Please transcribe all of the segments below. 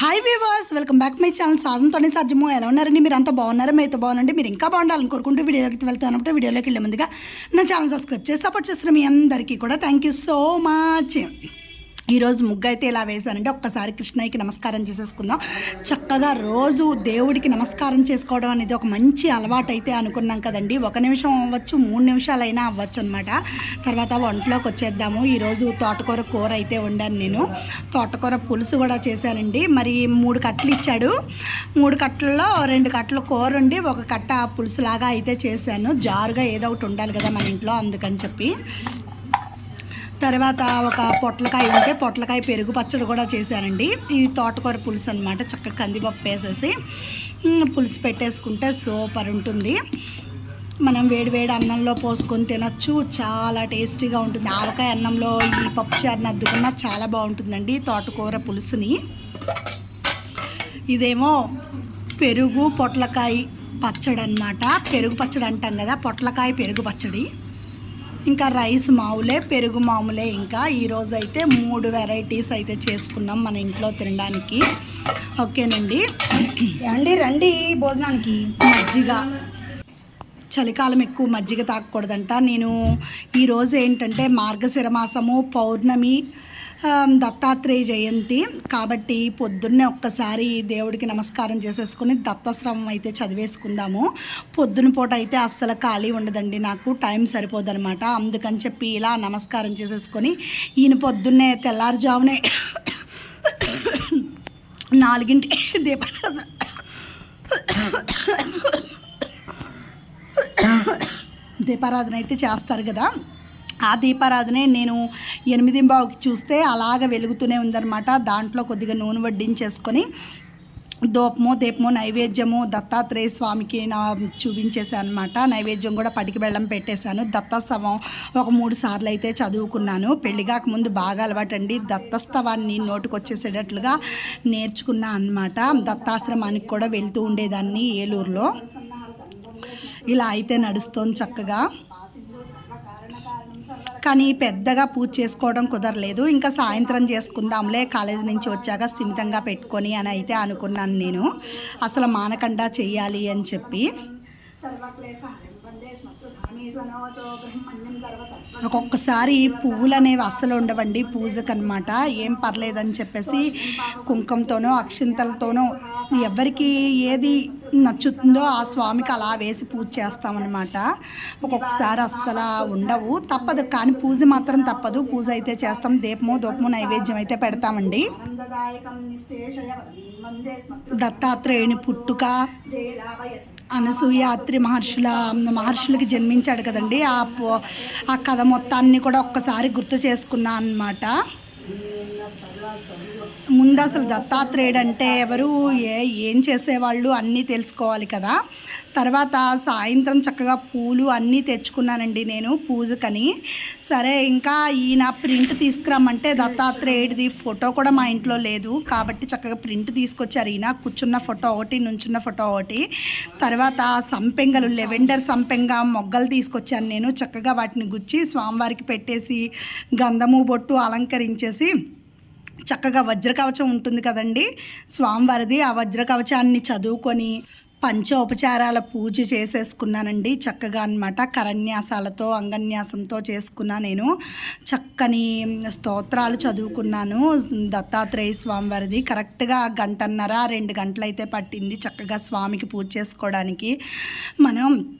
Hi viewers welcome back my channel సాధనతోనే సాధ్యము? ఎలా ఉన్నారండి? మీరు అంతా బాగున్నారా? మీతో బాగుండండి మీరు ఇంకా బాగుండాలని కోరుకుంటూ వీడియోలోకి వెళ్తానంటే వీడియోలోకి వెళ్ళే ముందుగా నా ఛానల్ సబ్స్క్రైబ్ చేసి సపోర్ట్ చేస్తున్న మీ అందరికీ కూడా థ్యాంక్ యూ సో మచ్ ఈరోజు ముగ్గు అయితే ఇలా వేశానంటే ఒక్కసారి కృష్ణయ్యకి నమస్కారం చేసేసుకుందాం. చక్కగా రోజు దేవుడికి నమస్కారం చేసుకోవడం అనేది ఒక మంచి అలవాటు అయితే అనుకున్నాం కదండి. ఒక నిమిషం అవ్వచ్చు మూడు నిమిషాలైనా అవ్వచ్చు అనమాట తర్వాత వంటలోకి వచ్చేద్దాము. ఈరోజు తోటకూర కూర అయితే వండాను నేను. తోటకూర పులుసు కూడా చేశానండి. మరి మూడు కట్టలు ఇచ్చాడు. మూడు కట్టల్లో రెండు కట్టలు కూర ఉండి ఒక కట్ట పులుసులాగా అయితే చేశాను. జారుగా ఏదో ఒకటి ఉండాలి కదా మన ఇంట్లో అందుకని చెప్పి. తర్వాత ఒక పొట్లకాయ ఉంటే పొట్లకాయ పెరుగు పచ్చడి కూడా చేశానండి ఇది తోటకూర పులుసు అనమాట చక్కగా కందిపప్పు వేసేసి పులుసు పెట్టేసుకుంటే సూపర్ ఉంటుంది. మనం వేడి వేడి అన్నంలో పోసుకొని తినచ్చు. చాలా టేస్టీగా ఉంటుంది. ఆవకాయ అన్నంలో ఈ పప్పు చారుని అద్దుకున్నా చాలా బాగుంటుందండి తోటకూర పులుసుని. ఇదేమో పెరుగు పొట్లకాయ పచ్చడి అనమాట పెరుగు పచ్చడి అంటాం కదా పొట్లకాయ పెరుగు పచ్చడి. ఇంకా రైస్ మామూలే పెరుగు మామూలే. ఇంకా ఈరోజు అయితే మూడు వెరైటీస్ అయితే చేసుకున్నాం మన ఇంట్లో తినడానికి. ఓకేనండి? రండి రండి భోజనానికి. మజ్జిగ. చలికాలం ఎక్కువ మజ్జిగ తాగకూడదంట. నేను ఈరోజు ఏంటంటే మార్గశిర మాసము పౌర్ణమి దత్తాత్రేయ జయంతి. కాబట్టి పొద్దున్నే ఒక్కసారి దేవుడికి నమస్కారం చేసేసుకుని దత్తశ్రమం అయితే చదివేసుకుందాము. పొద్దున పూట అయితే అస్సలు ఖాళీ ఉండదండి నాకు టైం సరిపోదనమాట అందుకని చెప్పి ఇలా నమస్కారం చేసేసుకొని ఈయన పొద్దున్నే తెల్లారుజామునే నాలుగింటి దీపారాధన దీపారాధన అయితే చేస్తారు కదా. ఆ దీపారాధనే నేను ఎనిమిది బావుకి చూస్తే అలాగ వెలుగుతూనే ఉందన్నమాట. దాంట్లో కొద్దిగా నూనె వడ్డించేసుకొని దూపము దీపము నైవేద్యము దత్తాత్రేయ స్వామికి నా చూపించేశాను అనమాట నైవేద్యం కూడా పటికి బెల్లం పెట్టేశాను. దత్తస్తవం ఒక మూడు సార్లు అయితే చదువుకున్నాను. పెళ్ళి ముందు బాగా అలవాటండి. దత్తస్తవాన్ని నోటుకొచ్చేసేటట్లుగా నేర్చుకున్నా అనమాట దత్తాశ్రమానికి కూడా వెళ్తూ ఉండేదాన్ని ఏలూరులో. ఇలా అయితే నడుస్తోంది చక్కగా. కానీ పెద్దగా పూజ చేసుకోవడం కుదరలేదు. ఇంకా సాయంత్రం చేసుకుందాంలే. కాలేజీ నుంచి వచ్చాక స్థిమితంగా పెట్టుకొని అని అయితే అనుకున్నాను నేను. అసలు మానకుండా చెయ్యాలి అని చెప్పి. ఒక్కొక్కసారి పువ్వులు అనేవి అస్సలు ఉండవండి పూజకు అనమాట ఏం పర్లేదని చెప్పేసి కుంకంతోనో అక్షింతలతోనో ఎవరికి ఏది నచ్చుతుందో ఆ స్వామికి అలా వేసి పూజ చేస్తామన్నమాట. ఒక్కొక్కసారి అస్సలు ఉండవు తప్పదు. కానీ పూజ మాత్రం తప్పదు. పూజ అయితే చేస్తాం దీపము దూపము నైవేద్యం అయితే పెడతామండి. దత్తాత్రేయుని పుట్టుక. అనసూయ అత్రి మహర్షుల మహర్షులకి జన్మించాడు కదండి. ఆ పో- ఆ కథ మొత్తాన్ని కూడా ఒక్కసారి గుర్తు చేసుకున్నా అన్నమాట. ముందు అసలు దత్తాత్రేయుడు అంటే ఎవరు? ఏ ఏం చేసేవాళ్ళు? అన్నీ తెలుసుకోవాలి కదా. తర్వాత సాయంత్రం చక్కగా పూలు అన్నీ తెచ్చుకున్నానండి నేను పూజకని. సరే ఇంకా ఈయన ప్రింట్ తీసుకురమ్మంటే దత్తాత్రేయుడిది ఫోటో కూడా మా ఇంట్లో లేదు. కాబట్టి చక్కగా ప్రింట్ తీసుకొచ్చారు ఈయన. కూర్చున్న ఫోటో ఒకటి నుంచున్న ఫోటో ఒకటి. తర్వాత సంపెంగలు లెవెండర్ సంపెంగ మొగ్గలు తీసుకొచ్చాను నేను. చక్కగా వాటిని గుచ్చి స్వామివారికి పెట్టేసి గంధము బొట్టు అలంకరించేసి చక్కగా వజ్రకవచం ఉంటుంది కదండి. స్వామివారిది ఆ వజ్రకవచాన్ని చదువుకొని పంచోపచారాల పూజ చేసేసుకున్నానండి. చక్కగా అనమాట కరన్యాసాలతో అంగన్యాసంతో చేసుకున్నా నేను. చక్కని స్తోత్రాలు చదువుకున్నాను. దత్తాత్రేయ స్వామివారిది. కరెక్ట్గా గంటన్నర రెండు గంటలైతే పట్టింది చక్కగా స్వామికి పూజ చేసుకోవడానికి. మనం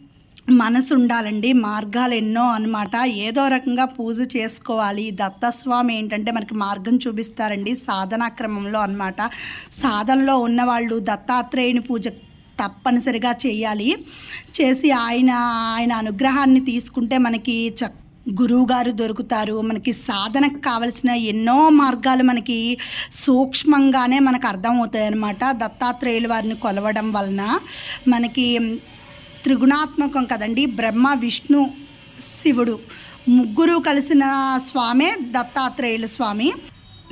మనసు ఉండాలండి మార్గాలు ఎన్నో అన్నమాట. ఏదో రకంగా పూజ చేసుకోవాలి. దత్తస్వామి ఏంటంటే మనకి మార్గం చూపిస్తారండి సాధనా క్రమంలో అన్నమాట. సాధనలో ఉన్నవాళ్ళు దత్తాత్రేయుని పూజ తప్పనిసరిగా చేయాలి. చేసి ఆయన ఆయన అనుగ్రహాన్ని తీసుకుంటే మనకి చ గురువు గారు దొరుకుతారు. మనకి సాధనకు కావలసిన ఎన్నో మార్గాలు మనకి సూక్ష్మంగానే మనకు అర్థమవుతాయి అన్నమాట దత్తాత్రేయుల వారిని కొలవడం వలన మనకి త్రిగుణాత్మకం కదండి. బ్రహ్మ విష్ణు శివుడు. ముగ్గురు కలిసిన స్వామే దత్తాత్రేయుల స్వామి.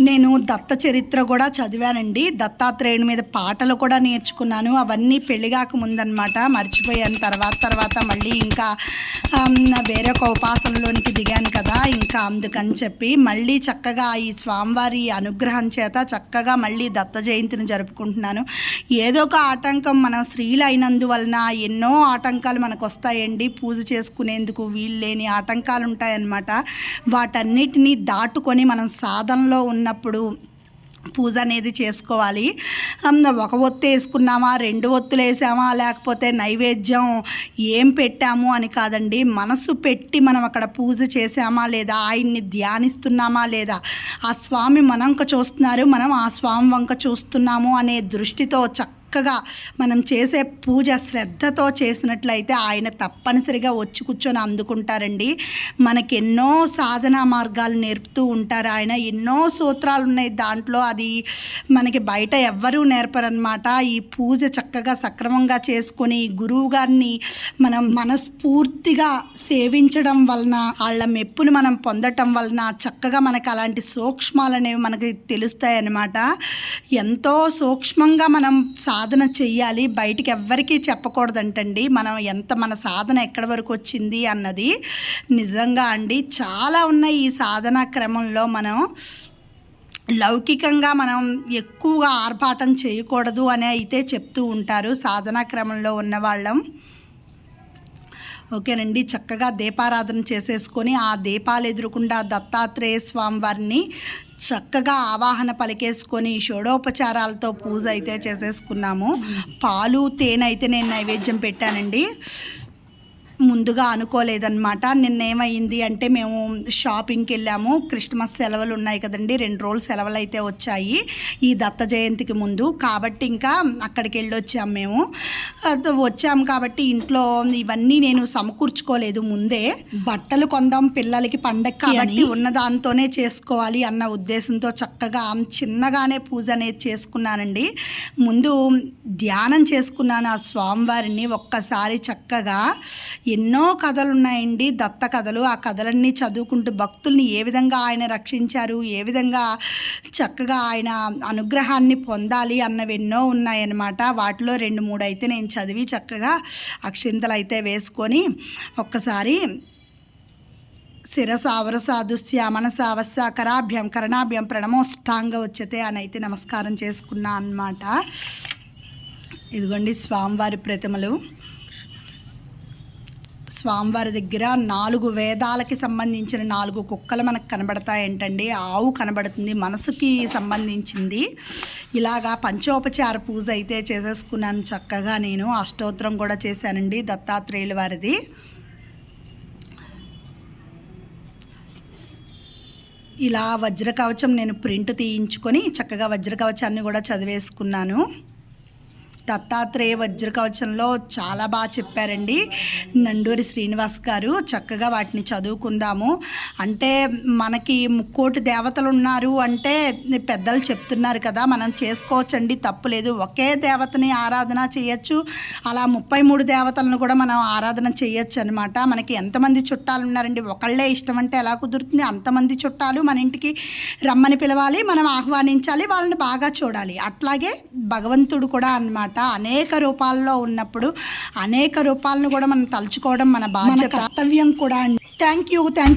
నేను దత్త చరిత్ర కూడా చదివానండి. దత్తాత్రేయుని మీద పాటలు కూడా నేర్చుకున్నాను. అవన్నీ పెళ్ళిగాక ముందనమాట మర్చిపోయాను. తర్వాత తర్వాత మళ్ళీ ఇంకా వేరే ఒక ఉపాసనలోనికి దిగాను కదా ఇంకా అందుకని చెప్పి మళ్ళీ చక్కగా ఈ స్వామివారి అనుగ్రహం చేత చక్కగా మళ్ళీ దత్త జయంతిని జరుపుకుంటున్నాను. ఏదో ఒక ఆటంకం మన స్త్రీలు అయినందువలన ఎన్నో ఆటంకాలు మనకు వస్తాయండి పూజ చేసుకునేందుకు వీలు లేని ఆటంకాలు ఉంటాయన్నమాట వాటన్నిటినీ దాటుకొని మనం సాధనలో ఉన్నప్పుడు పూజ అనేది చేసుకోవాలి. ఒక ఒత్తు వేసుకున్నామా రెండు ఒత్తులు వేసామా లేకపోతే నైవేద్యం ఏం పెట్టాము అని కాదండి. మనసు పెట్టి మనం అక్కడ పూజ చేసామా లేదా ఆయన్ని ధ్యానిస్తున్నామా లేదా ఆ స్వామి మనంక చూస్తున్నారు మనం ఆ స్వామి వంక చూస్తున్నాము అనే దృష్టితో చక్క చక్కగా మనం చేసే పూజ శ్రద్ధతో చేసినట్లయితే ఆయన తప్పనిసరిగా వచ్చి కూర్చొని అందుకుంటారండి. మనకి ఎన్నో సాధనా మార్గాలు నేర్పుతూ ఉంటారు ఆయన. ఎన్నో సూత్రాలు ఉన్నాయి దాంట్లో. అది మనకి బయట ఎవ్వరూ నేర్పరనమాట ఈ పూజ చక్కగా సక్రమంగా చేసుకొని గురువు గారిని మనం మనస్ఫూర్తిగా సేవించడం వలన వాళ్ళ మెప్పును మనం పొందటం వలన చక్కగా మనకు అలాంటి సూక్ష్మాలు అనేవి మనకి తెలుస్తాయి అన్నమాట ఎంతో సూక్ష్మంగా మనం సా సాధన చెయ్యాలి. బయటికి ఎవ్వరికీ చెప్పకూడదంటండి. మనం ఎంత మన సాధన ఎక్కడి వరకు వచ్చింది అన్నది నిజంగా అండి. చాలా ఉన్నాయి ఈ సాధనా క్రమంలో మనం లౌకికంగా మనం ఎక్కువగా ఆర్భాటం చేయకూడదు అని అయితే చెప్తూ ఉంటారు. సాధనా క్రమంలో ఉన్న వాళ్ళం ఓకేనండి. చక్కగా దీపారాధన చేసేసుకొని ఆ దీపాలు ఎదురుకుండా దత్తాత్రేయ స్వామి వారిని చక్కగా ఆవాహన పలికేసుకొని షోడోపచారాలతో పూజ అయితే చేసేసుకున్నాము. పాలు తేనె అయితే నేను నైవేద్యం పెట్టానండి. ముందుగా అనుకోలేదన్నమాట. నిన్న ఏమైంది అంటే మేము షాపింగ్కి వెళ్ళాము. క్రిస్మస్ సెలవులు ఉన్నాయి కదండి. రెండు రోజులు సెలవులు అయితే వచ్చాయి. ఈ దత్త జయంతికి ముందు. కాబట్టి ఇంకా అక్కడికి వెళ్ళొచ్చాము మేము. అది వచ్చాము కాబట్టి ఇంట్లో ఇవన్నీ నేను సమకూర్చుకోలేదు ముందే. బట్టలు కొందాం పిల్లలకి పండగ కాబట్టి ఉన్న దాంతోనే చేసుకోవాలి అన్న ఉద్దేశంతో చక్కగా చిన్నగానే పూజ అనేది చేసుకున్నానండి. ముందు ధ్యానం చేసుకున్నాను ఆ స్వామివారిని ఒక్కసారి చక్కగా. ఎన్నో కథలు ఉన్నాయండి దత్త కథలు. ఆ కథలన్నీ చదువుకుంటూ భక్తుల్ని ఏ విధంగా ఆయన రక్షించారు? ఏ విధంగా చక్కగా ఆయన అనుగ్రహాన్ని పొందాలి అన్నవి ఎన్నో ఉన్నాయన్నమాట. వాటిలో రెండు మూడు అయితే నేను చదివి చక్కగా అక్షింతలు అయితే వేసుకొని ఒక్కసారి శిరస అవరస దుస్య మనస కరణాభ్యం ప్రణమోష్టాంగ వచ్చతే అని అయితే నమస్కారం చేసుకున్నా అన్నమాట. ఇదిగోండి స్వామివారి ప్రతిమలు. స్వామివారి దగ్గర నాలుగు వేదాలకి సంబంధించిన నాలుగు కుక్కలు మనకు కనబడతాయంటండి ఆవు కనబడుతుంది మనసుకి సంబంధించింది. ఇలాగా పంచోపచార పూజ అయితే చేసేసుకున్నాను చక్కగా నేను. అష్టోత్తరం కూడా చేశానండి దత్తాత్రేయుల వారిది. ఇలా వజ్ర కవచం నేను ప్రింట్ తీయించుకొని చక్కగా వజ్ర కవచాన్ని కూడా చదివేసుకున్నాను. దత్తాత్రేయ వజ్రకవచంలో చాలా బాగా చెప్పారండి. నండూరి శ్రీనివాస్ గారు చక్కగా వాటిని చదువుకుందాము. అంటే మనకి ముక్కోటి దేవతలు ఉన్నారు అంటే పెద్దలు చెప్తున్నారు కదా మనం చేసుకోవచ్చండి తప్పులేదు ఒకే దేవతని ఆరాధన చేయొచ్చు. అలా ముప్పై మూడు దేవతలను కూడా మనం ఆరాధన చేయొచ్చు అనమాట మనకి ఎంతమంది చుట్టాలు ఉన్నారండి? ఒకళ్ళే ఇష్టం అంటే ఎలా కుదురుతుంది? అంతమంది చుట్టాలు మన ఇంటికి రమ్మని పిలవాలి మనం ఆహ్వానించాలి వాళ్ళని బాగా చూడాలి. అట్లాగే భగవంతుడు కూడా అన్నమాట అనేక రూపాల్లో ఉన్నప్పుడు అనేక రూపాలను కూడా మనం తలుచుకోవడం మన బాధ్యత. కర్తవ్యం కూడా థ్యాంక్ యూ థ్యాంక్